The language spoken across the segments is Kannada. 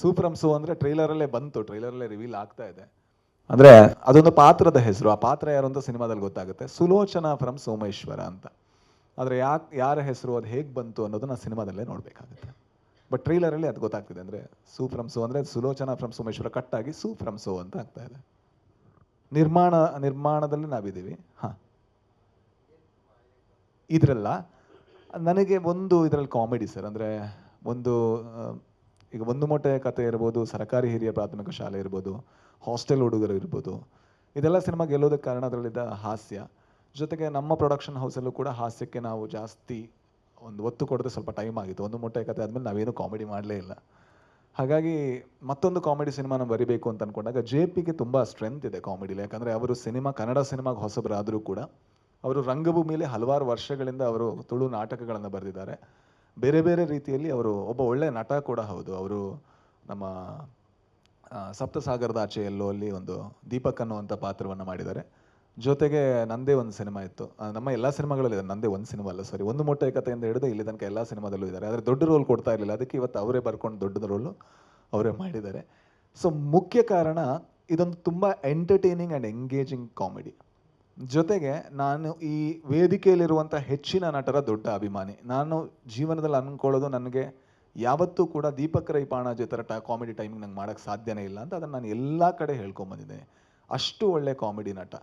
ಸೂಪ್ರಮ್ ಸೋ ಅಂದರೆ ಟ್ರೈಲರಲ್ಲೇ ಬಂತು, ಟ್ರೈಲರಲ್ಲೇ ರಿವೀಲ್ ಆಗ್ತಾ ಇದೆ. ಅಂದರೆ ಅದೊಂದು ಪಾತ್ರದ ಹೆಸರು, ಆ ಪಾತ್ರ ಯಾರು ಅಂತ ಸಿನಿಮಾದಲ್ಲಿ ಗೊತ್ತಾಗುತ್ತೆ. ಸುಲೋಚನಾ ಫ್ರಮ್ ಸೋಮೇಶ್ವರ ಅಂತ. ಆದರೆ ಯಾಕೆ, ಯಾರ ಹೆಸರು, ಅದು ಹೇಗೆ ಬಂತು ಅನ್ನೋದನ್ನ ಸಿನಿಮಾದಲ್ಲೇ ನೋಡಬೇಕಾಗುತ್ತೆ. ಬಟ್ ಟ್ರೈಲರಲ್ಲಿ ಅದು ಗೊತ್ತಾಗ್ತಿದೆ, ಅಂದರೆ ಸೂ ಫ್ರಮ್ ಸೋ ಅಂದರೆ ಸುಲೋಚನಾ ಫ್ರಮ್ ಸೋಮೇಶ್ವರ ಕಟ್ಟಾಗಿ ಸೂ ಫ್ರಮ್ ಸೋ ಅಂತ ಆಗ್ತಾ ಇದೆ. ನಿರ್ಮಾಣ, ನಿರ್ಮಾಣದಲ್ಲಿ ನಾವಿದ್ದೀವಿ. ಹಾಂ. ಇದರಲ್ಲ, ನನಗೆ ಒಂದು ಇದರಲ್ಲಿ ಕಾಮಿಡಿ ಸರ್ ಅಂದರೆ ಒಂದು ಈಗ ಒಂದು ಮೊಟ್ಟೆ ಕತೆ ಇರ್ಬೋದು, ಸರ್ಕಾರಿ ಹಿರಿಯ ಪ್ರಾಥಮಿಕ ಶಾಲೆ ಇರ್ಬೋದು, ಹಾಸ್ಟೆಲ್ ಹುಡುಗರು ಇರ್ಬೋದು, ಇದೆಲ್ಲ ಸಿನಿಮಾ ಗೆಲ್ಲೋದಕ್ಕೆ ಕಾರಣ ಅದರಲ್ಲಿದ್ದ ಹಾಸ್ಯ. ಜೊತೆಗೆ ನಮ್ಮ ಪ್ರೊಡಕ್ಷನ್ ಹೌಸಲ್ಲೂ ಕೂಡ ಹಾಸ್ಯಕ್ಕೆ ನಾವು ಜಾಸ್ತಿ ಒಂದು ಒತ್ತು ಕೊಡದೆ ಸ್ವಲ್ಪ ಟೈಮ್ ಆಗಿತ್ತು. ಒಂದು ಮೊಟ್ಟೆ ಕತೆ ಆದಮೇಲೆ ನಾವೇನು ಕಾಮಿಡಿ ಮಾಡಲೇ ಇಲ್ಲ. ಹಾಗಾಗಿ ಮತ್ತೊಂದು ಕಾಮಿಡಿ ಸಿನಿಮಾನ ಬರಿಬೇಕು ಅಂತ ಅಂದ್ಕೊಂಡಾಗ ಜೆ ಪಿಗೆ ತುಂಬ ಸ್ಟ್ರೆಂತ್ ಇದೆ ಕಾಮಿಡಿಲಿ ಯಾಕಂದರೆ ಅವರು ಸಿನಿಮಾ, ಕನ್ನಡ ಸಿನಿಮಾಗೆ ಹೊಸಬರಾದರೂ ಕೂಡ ಅವರು ರಂಗಭೂಮಿಯಲ್ಲಿ ಹಲವಾರು ವರ್ಷಗಳಿಂದ ಅವರು ತುಳು ನಾಟಕಗಳನ್ನು ಬರೆದಿದ್ದಾರೆ. ಬೇರೆ ಬೇರೆ ರೀತಿಯಲ್ಲಿ ಅವರು ಒಬ್ಬ ಒಳ್ಳೆಯ ನಟ ಕೂಡ ಹೌದು. ಅವರು ನಮ್ಮ ಸಪ್ತಸಾಗರದ ಆಚೆ ಅಲ್ಲಿ ಒಂದು ದೀಪಕ್ ಅನ್ನುವಂಥ ಪಾತ್ರವನ್ನು ಮಾಡಿದ್ದಾರೆ. ಜೊತೆಗೆ ನಂದೇ ಒಂದು ಸಿನಿಮಾ ಇತ್ತು. ನಮ್ಮ ಎಲ್ಲ ಸಿನಿಮಾಗಳಲ್ಲಿ ನಂದೇ ಒಂದು ಸಿನಿಮಾ ಅಲ್ಲ ಸಾರಿ ಒಂದು ಮೊಟ್ಟೆ ಕಥೆಯಿಂದ ಹಿಡಿದು ಇಲ್ಲಿ ತನಕ ಎಲ್ಲ ಸಿನಿಮಾದಲ್ಲೂ ಇದ್ದಾರೆ. ಆದರೆ ದೊಡ್ಡ ರೋಲ್ ಕೊಡ್ತಾ ಇರಲಿಲ್ಲ. ಅದಕ್ಕೆ ಇವತ್ತು ಅವರೇ ಬರ್ಕೊಂಡು ದೊಡ್ಡ ರೋಲು ಅವರೇ ಮಾಡಿದ್ದಾರೆ. ಸೊ ಮುಖ್ಯ ಕಾರಣ ಇದೊಂದು ತುಂಬ ಎಂಟರ್ಟೈನಿಂಗ್ ಆ್ಯಂಡ್ ಎಂಗೇಜಿಂಗ್ ಕಾಮಿಡಿ ಜೊತೆಗೆ ನಾನು ಈ ವೇದಿಕೆಯಲ್ಲಿರುವಂಥ ಹೆಚ್ಚಿನ ನಟರ ದೊಡ್ಡ ಅಭಿಮಾನಿ. ನಾನು ಜೀವನದಲ್ಲಿ ಅನ್ಕೊಳ್ಳೋದು ನನಗೆ ಯಾವತ್ತೂ ಕೂಡ ದೀಪಕ್ ರೈ ಪಾಣಾಜಿ ಥರ ಟಾ ಕಾಮಿಡಿ ಟೈಮಿಂಗ್ ನಂಗೆ ಮಾಡೋಕ್ಕೆ ಸಾಧ್ಯನೇ ಇಲ್ಲ ಅಂತ ಅದನ್ನು ನಾನು ಎಲ್ಲ ಕಡೆ ಹೇಳ್ಕೊಂಬಂದಿದ್ದೇನೆ ಅಷ್ಟು ಒಳ್ಳೆ ಕಾಮಿಡಿ ನಟ.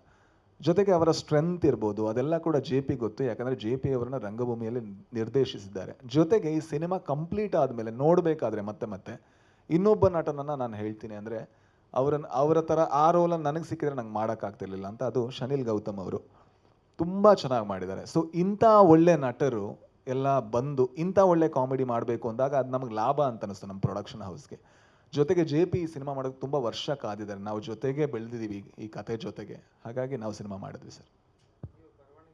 ಜೊತೆಗೆ ಅವರ ಸ್ಟ್ರೆಂತ್ ಇರ್ಬೋದು, ಅದೆಲ್ಲ ಕೂಡ ಜೆ ಪಿ ಗೊತ್ತು. ಯಾಕಂದರೆ ಜೆ ಪಿ ಅವರನ್ನ ರಂಗಭೂಮಿಯಲ್ಲಿ ನಿರ್ದೇಶಿಸಿದ್ದಾರೆ. ಜೊತೆಗೆ ಈ ಸಿನಿಮಾ ಕಂಪ್ಲೀಟ್ ಆದಮೇಲೆ ನೋಡಬೇಕಾದ್ರೆ ಮತ್ತೆ ಮತ್ತೆ ಇನ್ನೊಬ್ಬ ನಟನನ್ನು ನಾನು ಹೇಳ್ತೀನಿ ಅಂದರೆ ಅವರನ್ನು ಅವರ ಥರ ಆ ರೋಲನ್ನು ನನಗೆ ಸಿಕ್ಕಿದ್ರೆ ನಂಗೆ ಮಾಡೋಕ್ಕಾಗ್ತಿರ್ಲಿಲ್ಲ ಅಂತ ಅದು ಶನಿಲ್ ಗೌತಮ್ ಅವರು. ತುಂಬ ಚೆನ್ನಾಗಿ ಮಾಡಿದ್ದಾರೆ. ಸೊ ಇಂಥ ಒಳ್ಳೆ ನಟರು ಎಲ್ಲ ಬಂದು ಇಂಥ ಒಳ್ಳೆ ಕಾಮಿಡಿ ಮಾಡಬೇಕು ಅಂದಾಗ ಅದು ನಮಗೆ ಲಾಭ ಅಂತ ಅನಿಸ್ತು ನಮ್ಮ ಪ್ರೊಡಕ್ಷನ್ ಹೌಸ್ಗೆ ಜೊತೆಗೆ ಜೆ ಪಿ ಸಿನಿಮಾ ಮಾಡೋಕ್ಕೆ ತುಂಬ ವರ್ಷ ಕಾದಿದ್ದಾರೆ. ನಾವು ಜೊತೆಗೆ ಬೆಳೆದಿದ್ದೀವಿ ಈ ಕತೆ ಜೊತೆಗೆ. ಹಾಗಾಗಿ ನಾವು ಸಿನಿಮಾ ಮಾಡಿದ್ವಿ ಸರ್.